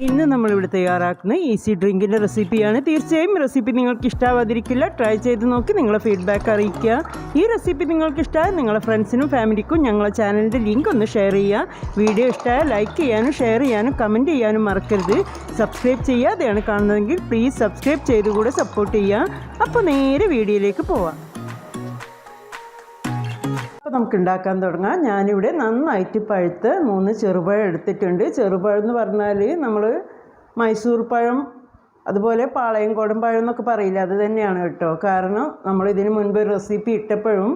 ഇന്ന് നമ്മളിവിടെ തയ്യാറാക്കുന്ന ഈസി ഡ്രിങ്കിന്റെ റെസിപ്പിയാണ് തീർച്ചയായും റെസിപ്പി നിങ്ങൾക്ക് ഇഷ്ടാവാതിരിക്കില്ല ട്രൈ ചെയ്ത് നോക്കി നിങ്ങളെ ഫീഡ്ബാക്ക് അറിയിക്കുക. ഈ റെസിപ്പി നിങ്ങൾക്ക് ഇഷ്ടമായ നിങ്ങളെ ഫ്രണ്ട്സിനും ഫാമിലിക്കും ഞങ്ങളെ ചാനലിന്റെ ലിങ്ക് ഒന്ന് ഷെയർ ചെയ്യുക. വീഡിയോ ഇഷ്ടമായ ലൈക്ക് ചെയ്യാനും ഷെയർ ചെയ്യാനും കമന്റ് ചെയ്യാനും മറക്കരുത്. സബ്സ്ക്രൈബ് ചെയ്യാതെയാണ് കാണുന്നതെങ്കിൽ പ്ലീസ് സബ്സ്ക്രൈബ് ചെയ്തുകൂടെ സപ്പോർട്ട് ചെയ്യുക. അപ്പോൾ നേരെ വീഡിയോയിലേക്ക് പോവാം. നമുക്ക് ഉണ്ടാക്കാൻ തുടങ്ങാം. ഞാനിവിടെ നന്നായിട്ട് പഴുത്ത് മൂന്ന് ചെറുപഴം എടുത്തിട്ടുണ്ട്. ചെറുപഴം എന്ന് പറഞ്ഞാൽ നമ്മൾ മൈസൂർ പഴം അതുപോലെ പാളയം പഴം എന്നൊക്കെ പറയില്ല അത് തന്നെയാണ് കേട്ടോ. കാരണം നമ്മൾ ഇതിന് മുൻപ് റെസിപ്പി ഇട്ടപ്പോഴും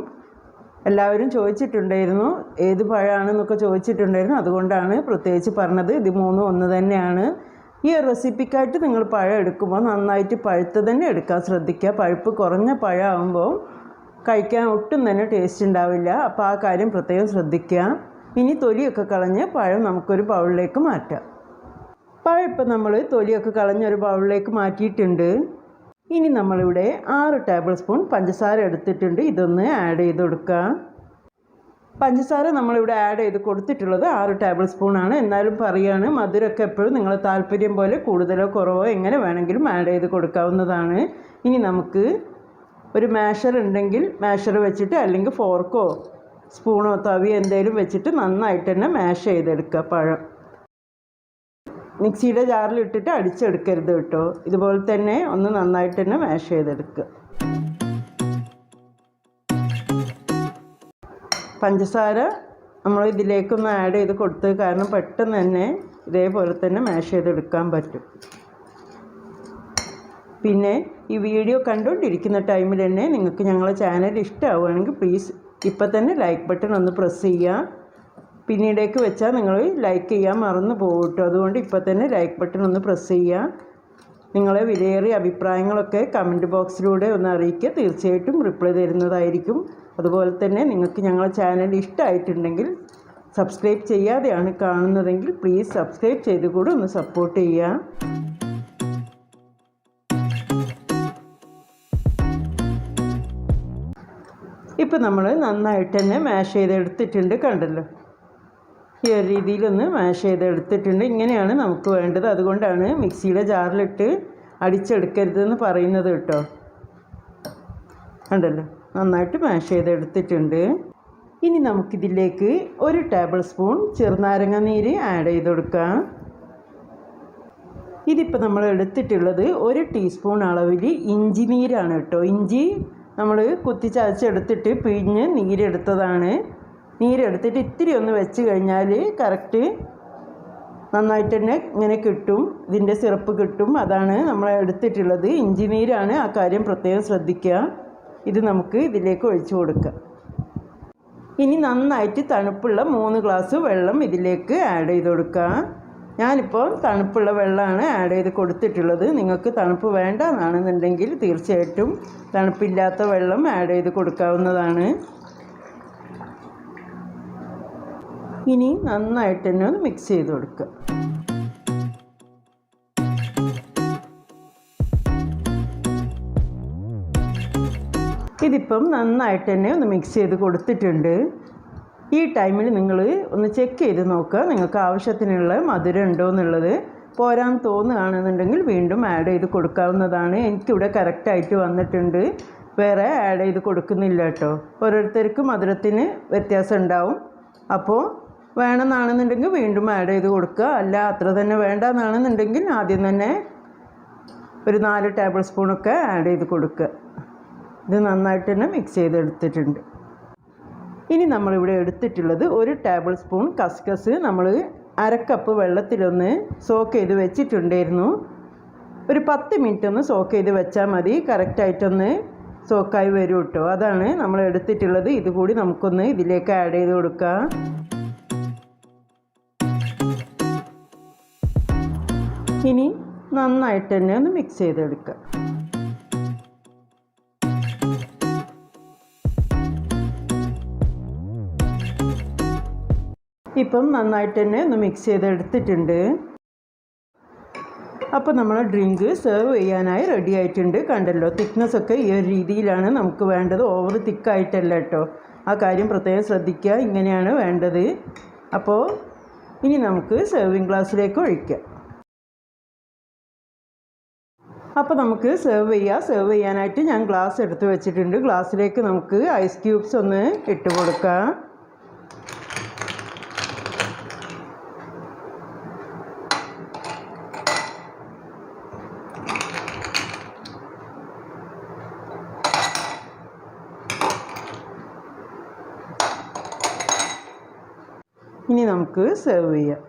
എല്ലാവരും ചോദിച്ചിട്ടുണ്ടായിരുന്നു ഏത് പഴമാണെന്നൊക്കെ ചോദിച്ചിട്ടുണ്ടായിരുന്നു. അതുകൊണ്ടാണ് പ്രത്യേകിച്ച് പറഞ്ഞത് ഇത് മൂന്നും ഒന്ന് തന്നെയാണ്. ഈ റെസിപ്പിക്കായിട്ട് നിങ്ങൾ പഴം എടുക്കുമ്പോൾ നന്നായിട്ട് പഴുത്ത് തന്നെ എടുക്കാൻ ശ്രദ്ധിക്കുക. പഴുപ്പ് കുറഞ്ഞ പഴമാകുമ്പോൾ കഴിക്കാൻ ഒട്ടും തന്നെ ടേസ്റ്റ് ഉണ്ടാവില്ല. അപ്പോൾ ആ കാര്യം പ്രത്യേകം ശ്രദ്ധിക്കുക. ഇനി തൊലിയൊക്കെ കളഞ്ഞ് പഴം നമുക്കൊരു ബൗളിലേക്ക് മാറ്റാം. പഴം നമ്മൾ തൊലിയൊക്കെ കളഞ്ഞ് ഒരു ബൗളിലേക്ക് മാറ്റിയിട്ടുണ്ട്. ഇനി നമ്മളിവിടെ ആറ് ടേബിൾ സ്പൂൺ പഞ്ചസാര എടുത്തിട്ടുണ്ട്. ഇതൊന്ന് ആഡ് ചെയ്ത് കൊടുക്കുക. പഞ്ചസാര നമ്മളിവിടെ ആഡ് ചെയ്ത് കൊടുത്തിട്ടുള്ളത് ആറ് ടേബിൾ സ്പൂണാണ് എന്നാലും പറയുകയാണ് മധുരമൊക്കെ എപ്പോഴും നിങ്ങൾ താല്പര്യം പോലെ കൂടുതലോ കുറവോ എങ്ങനെ വേണമെങ്കിലും ആഡ് ചെയ്ത് കൊടുക്കാവുന്നതാണ്. ഇനി നമുക്ക് ഒരു മാഷർ ഉണ്ടെങ്കിൽ മാഷർ വെച്ചിട്ട് അല്ലെങ്കിൽ ഫോർക്കോ സ്പൂണോ തവി എന്തെങ്കിലും വെച്ചിട്ട് നന്നായിട്ട് തന്നെ മാഷ് ചെയ്തെടുക്കുക പഴം. മിക്സിയുടെ ജാറിലിട്ടിട്ട് അടിച്ചെടുക്കരുത് കേട്ടോ. ഇതുപോലെ തന്നെ ഒന്ന് നന്നായിട്ട് തന്നെ മാഷ് ചെയ്തെടുക്കുക. പഞ്ചസാര നമ്മൾ ഇതിലേക്കൊന്ന് ആഡ് ചെയ്ത് കൊടുത്തത് കാരണം പെട്ടെന്ന് തന്നെ ഇതേപോലെ തന്നെ മാഷ് ചെയ്തെടുക്കാൻ പറ്റും. പിന്നെ ഈ വീഡിയോ കണ്ടുകൊണ്ടിരിക്കുന്ന ടൈമിൽ തന്നെ നിങ്ങൾക്ക് ഞങ്ങളുടെ ചാനൽ ഇഷ്ടമാവുകയാണെങ്കിൽ പ്ലീസ് ഇപ്പം തന്നെ ലൈക്ക് ബട്ടൺ ഒന്ന് പ്രസ് ചെയ്യുക. പിന്നീടേക്ക് വെച്ചാൽ നിങ്ങൾ ലൈക്ക് ചെയ്യാൻ മറന്നു പോകും അതുകൊണ്ട് ഇപ്പം തന്നെ ലൈക്ക് ബട്ടൺ ഒന്ന് പ്രസ് ചെയ്യുക. നിങ്ങളെ വിലയേറിയ അഭിപ്രായങ്ങളൊക്കെ കമന്റ് ബോക്സിലൂടെ ഒന്ന് അറിയിക്കുക. തീർച്ചയായിട്ടും റിപ്ലൈ തരുന്നതായിരിക്കും. അതുപോലെ തന്നെ നിങ്ങൾക്ക് ഞങ്ങളെ ചാനൽ ഇഷ്ടമായിട്ടുണ്ടെങ്കിൽ സബ്സ്ക്രൈബ് ചെയ്യാതെയാണ് കാണുന്നതെങ്കിൽ പ്ലീസ് സബ്സ്ക്രൈബ് ചെയ്ത് കൂടെ ഒന്ന് സപ്പോർട്ട് ചെയ്യുക. ഇപ്പം നമ്മൾ നന്നായിട്ട് തന്നെ മാഷ് ചെയ്തെടുത്തിട്ടുണ്ട് കണ്ടല്ലോ? ഈ ഒരു രീതിയിലൊന്ന് മാഷ് ചെയ്തെടുത്തിട്ടുണ്ട്. ഇങ്ങനെയാണ് നമുക്ക് വേണ്ടത്. അതുകൊണ്ടാണ് മിക്സിയുടെ ജാറിലിട്ട് അടിച്ചെടുക്കരുതെന്ന് പറയുന്നത് കേട്ടോ. കണ്ടല്ലോ? നന്നായിട്ട് മാഷ് ചെയ്തെടുത്തിട്ടുണ്ട്. ഇനി നമുക്കിതിലേക്ക് ഒരു ടേബിൾ സ്പൂൺ ചെറുനാരങ്ങ നീര് ആഡ് ചെയ്ത് കൊടുക്കാം. ഇതിപ്പോൾ നമ്മൾ എടുത്തിട്ടുള്ളത് ഒരു ടീസ്പൂൺ അളവിൽ ഇഞ്ചി നീരാണ് കേട്ടോ. ഇഞ്ചി നമ്മൾ കുത്തി ചതച്ചെടുത്തിട്ട് പിഴിഞ്ഞ് നീരെടുത്തതാണ്. നീരെടുത്തിട്ട് ഇത്തിരി ഒന്ന് വെച്ച് കഴിഞ്ഞാൽ കറക്റ്റ് നന്നായിട്ട് തന്നെ ഇങ്ങനെ കിട്ടും. ഇതിന്റെ സിറപ്പ് കിട്ടും. അതാണ് നമ്മൾ എടുത്തിട്ടുള്ളത്. ഇഞ്ചി നീരാണ് ആ കാര്യം പ്രത്യേകം ശ്രദ്ധിക്കുക. ഇത് നമുക്ക് ഇതിലേക്ക് ഒഴിച്ചു കൊടുക്കാം. ഇനി നന്നായിട്ട് തണുപ്പുള്ള മൂന്ന് ഗ്ലാസ് വെള്ളം ഇതിലേക്ക് ആഡ് ചെയ്ത് കൊടുക്കാം. ഞാനിപ്പോൾ തണുപ്പുള്ള വെള്ളമാണ് ആഡ് ചെയ്ത് കൊടുത്തിട്ടുള്ളത്. നിങ്ങൾക്ക് തണുപ്പ് വേണ്ട എന്നാണെന്നുണ്ടെങ്കിൽ തീർച്ചയായിട്ടും തണുപ്പില്ലാത്ത വെള്ളം ആഡ് ചെയ്ത് കൊടുക്കാവുന്നതാണ്. ഇനി നന്നായിട്ട് തന്നെ ഒന്ന് മിക്സ് ചെയ്ത് കൊടുക്കുക. ഇതിപ്പം നന്നായിട്ട് തന്നെ ഒന്ന് മിക്സ് ചെയ്ത് കൊടുത്തിട്ടുണ്ട്. ഈ ടൈമിൽ നിങ്ങൾ ഒന്ന് ചെക്ക് ചെയ്ത് നോക്കുക. നിങ്ങൾക്ക് ആവശ്യത്തിനുള്ള മധുരം ഉണ്ടോ എന്നുള്ളത് പോരാൻ തോന്നുകയാണെന്നുണ്ടെങ്കിൽ വീണ്ടും ആഡ് ചെയ്ത് കൊടുക്കാവുന്നതാണ്. എനിക്കിവിടെ കറക്റ്റായിട്ട് വന്നിട്ടുണ്ട്. വേറെ ആഡ് ചെയ്ത് കൊടുക്കുന്നില്ല കേട്ടോ. ഓരോരുത്തർക്കും മധുരത്തിന് വ്യത്യാസം ഉണ്ടാവും. അപ്പോൾ വേണമെന്നാണെന്നുണ്ടെങ്കിൽ വീണ്ടും ആഡ് ചെയ്ത് കൊടുക്കുക. അല്ല അത്ര തന്നെ വേണ്ടെന്നാണെന്നുണ്ടെങ്കിൽ ആദ്യം തന്നെ ഒരു നാല് ടേബിൾ സ്പൂണൊക്കെ ആഡ് ചെയ്ത് കൊടുക്കുക. ഇത് നന്നായിട്ട് തന്നെ മിക്സ് ചെയ്തെടുത്തിട്ടുണ്ട്. ഇനി നമ്മളിവിടെ എടുത്തിട്ടുള്ളത് ഒരു ടേബിൾ സ്പൂൺ കസ്കസ്. നമ്മൾ അരക്കപ്പ് വെള്ളത്തിലൊന്ന് സോക്ക് ചെയ്ത് വെച്ചിട്ടുണ്ടായിരുന്നു. ഒരു പത്ത് മിനിറ്റ് ഒന്ന് സോക്ക് ചെയ്ത് വെച്ചാൽ മതി. കറക്റ്റായിട്ടൊന്ന് സോക്കായി വരും കേട്ടോ അതാണ് നമ്മൾ എടുത്തിട്ടുള്ളത്. ഇതുകൂടി നമുക്കൊന്ന് ഇതിലേക്ക് ആഡ് ചെയ്ത് കൊടുക്കാം. ഇനി നന്നായിട്ട് തന്നെ ഒന്ന് മിക്സ് ചെയ്തെടുക്കുക ഇപ്പം നന്നായിട്ട് തന്നെ ഒന്ന് മിക്സ് ചെയ്തെടുത്തിട്ടുണ്ട്. അപ്പോൾ നമ്മൾ ഡ്രിങ്ക് സെർവ് ചെയ്യാനായി റെഡി ആയിട്ടുണ്ട്. കണ്ടല്ലോ തിക്നെസ് ഒക്കെ ഈ ഒരു രീതിയിലാണ് നമുക്ക് വേണ്ടത്. ഓവർ തിക്കായിട്ടല്ല കേട്ടോ. ആ കാര്യം പ്രത്യേകം ശ്രദ്ധിക്കുക. ഇങ്ങനെയാണ് വേണ്ടത്. അപ്പോൾ ഇനി നമുക്ക് സെർവിങ് ഗ്ലാസ്സിലേക്ക് ഒഴിക്കാം. അപ്പോൾ നമുക്ക് സെർവ് ചെയ്യാം. സെർവ് ചെയ്യാനായിട്ട് ഞാൻ ഗ്ലാസ് എടുത്ത് വെച്ചിട്ടുണ്ട്. ഗ്ലാസ്സിലേക്ക് നമുക്ക് ഐസ് ക്യൂബ്സ് ഒന്ന് ഇട്ട് കൊടുക്കാം. ഇനി നമുക്ക് സെർവ് ചെയ്യാം.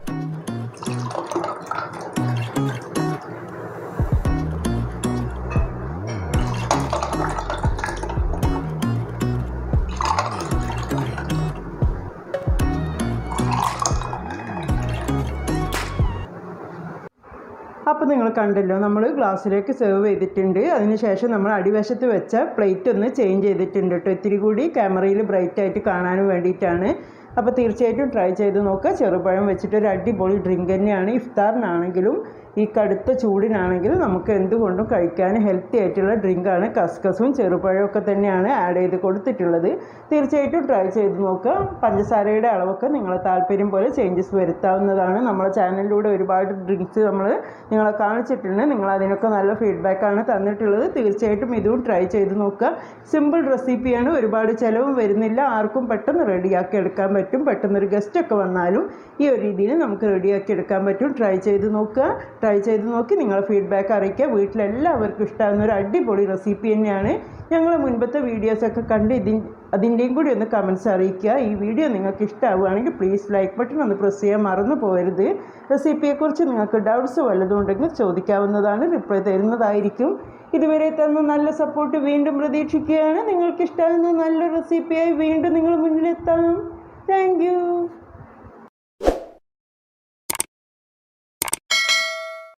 അപ്പോൾ നിങ്ങൾ കണ്ടല്ലോ നമ്മൾ ഗ്ലാസ്സിലേക്ക് സെർവ് ചെയ്തിട്ടുണ്ട്. അതിനുശേഷം നമ്മൾ അടിവശത്ത് വെച്ച പ്ലേറ്റ് ഒന്ന് ചേഞ്ച് ചെയ്തിട്ടുണ്ട് കേട്ടോ ഇത്തിരി കൂടി ക്യാമറയിൽ ബ്രൈറ്റായിട്ട് കാണാനും വേണ്ടിയിട്ടാണ്. അപ്പോൾ തീർച്ചയായിട്ടും ട്രൈ ചെയ്ത് നോക്കുക ചെറുപഴം വെച്ചിട്ട് ഒരു അടിപൊളി ഡ്രിങ്ക് തന്നെയാണ്. ഇഫ്താറിനാണെങ്കിലും ഈ കടുത്ത ചൂടിനാണെങ്കിലും നമുക്ക് എന്തുകൊണ്ടും കഴിക്കാൻ ഹെൽത്തി ആയിട്ടുള്ള ഡ്രിങ്കാണ് കസ്കസും ചെറുപഴമൊക്കെ തന്നെയാണ് ആഡ് ചെയ്ത് കൊടുത്തിട്ടുള്ളത്. തീർച്ചയായിട്ടും ട്രൈ ചെയ്ത് നോക്കുക പഞ്ചസാരയുടെ അളവൊക്കെ നിങ്ങളെ താല്പര്യം പോലെ ചേഞ്ചസ് വരുത്താവുന്നതാണ്. നമ്മളെ ചാനലിലൂടെ ഒരുപാട് ഡ്രിങ്ക്സ് നമ്മൾ നിങ്ങളെ കാണിച്ചിട്ടുണ്ട്. നിങ്ങൾ അതിനൊക്കെ നല്ല ഫീഡ്ബാക്കാണ് തന്നിട്ടുള്ളത്. തീർച്ചയായിട്ടും ഇതും ട്രൈ ചെയ്ത് നോക്കുക സിമ്പിൾ റെസിപ്പിയാണ് ഒരുപാട് ചിലവും വരുന്നില്ല. ആർക്കും പെട്ടെന്ന് റെഡിയാക്കി എടുക്കാൻ പറ്റും പെട്ടെന്നൊരു ഗസ്റ്റൊക്കെ വന്നാലും ഈ ഒരു രീതിയിൽ നമുക്ക് റെഡിയാക്കി എടുക്കാൻ പറ്റും. ട്രൈ ചെയ്ത് നോക്കുക. ട്രൈ ചെയ്ത് നോക്കി നിങ്ങളെ ഫീഡ്ബാക്ക് അറിയിക്കുക. വീട്ടിലെല്ലാവർക്കും ഇഷ്ടമാകുന്ന ഒരു അടിപൊളി റെസിപ്പി തന്നെയാണ്. ഞങ്ങൾ മുൻപത്തെ വീഡിയോസൊക്കെ കണ്ട് ഇതിൻ അതിന്റെയും കൂടി ഒന്ന് കമൻസ് അറിയിക്കുക. ഈ വീഡിയോ നിങ്ങൾക്ക് ഇഷ്ടമാവുകയാണെങ്കിൽ പ്ലീസ് ലൈക്ക് ബട്ടൺ ഒന്ന് പ്രസ് ചെയ്യാൻ മറന്നു പോകരുത്. റെസിപ്പിയെക്കുറിച്ച് നിങ്ങൾക്ക് ഡൗട്ട്സ് വല്ലതും ഉണ്ടെങ്കിൽ ചോദിക്കാവുന്നതാണ്. റിപ്ലൈ തരുന്നതായിരിക്കും. ഇതുവരെ തന്ന നല്ല സപ്പോർട്ട് വീണ്ടും പ്രതീക്ഷിക്കുകയാണ്. നിങ്ങൾക്ക് ഇഷ്ടമാകുന്ന നല്ല റെസിപ്പിയായി വീണ്ടും നിങ്ങൾ മുന്നിലെത്താം. Thank you.